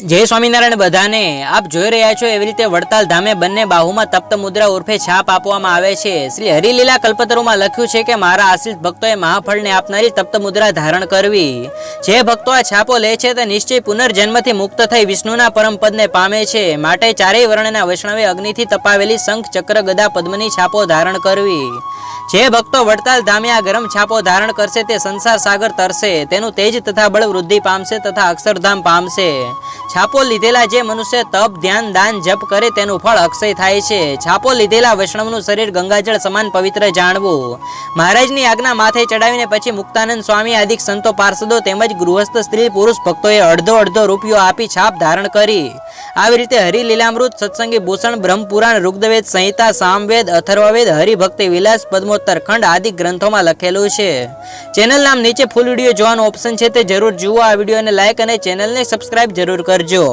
જય સ્વામિનારાયણ બધાને. આપ જોઈ રહ્યા છો એવી રીતે વડતાલ ધામે બંને બાહુમાં તપ્ત મુદ્રા ઉર્ફે છાપ આપવામાં આવે છે. શ્રી હરિલીલા કલ્પતરુમાં લખ્યું છે કે મારા આશ્રિત ભક્તોએ મહાફળને આપનારી તપ્ત મુદ્રા ધારણ કરવી. જે ભક્તો આ છાપો લે છે તે નિશ્ચય પુનર્જન્મથી મુક્ત થઈ વિષ્ણુના પરમપદને પામે છે. માટે ચારેય વર્ણના વૈષ્ણવે અગ્નિથી તપાવેલી શંખ ચક્ર ગદા પદ્મની છાપો ધારણ કરવી. જે ભક્તો વડતાલ ધામે આ ગરમ છાપો ધારણ કરશે તે સંસાર સાગર તરશે તેનું તેજ તથા બળ વૃદ્ધિ પામશે તથા અક્ષરધામ પામશે. છાપો લીધેલા જે મનુષ્ય તપ, ધ્યાન, દાન, જપ કરે તેનું ફળ અક્ષય થાય છે. છાપો લીધેલા વૈષ્ણવનું શરીર ગંગાજળ સમાન પવિત્ર જાણવું. મહારાજની આજ્ઞા માથે ચડાવીને પછી મુક્તાનંદ સ્વામી આદિક સંતો પાર્ષદો તેમજ ગૃહસ્થ સ્ત્રી પુરુષ ભક્તોએ અડધો અડધો રૂપિયો આપી છાપ ધારણ કરી. આવી રીતે હરિલીલામૃત સત્સંગી ભૂષણ, બ્રહ્મપુરાણ રુગ્દવેદ સંહિતા, સામવેદ, અથર્વવેદ, હરિભક્તિ, વિલાસ, પદ્મોત્તર ખંડ આદિ ગ્રંથોમાં લખેલું છે. ચેનલ નામ નીચે ફૂલ વીડિયો જોવાનો ઓપ્શન છે તે જરૂર જુઓ. આ વિડીયોને લાઇક અને ચેનલને સબસ્ક્રાઇબ જરૂર કરજો.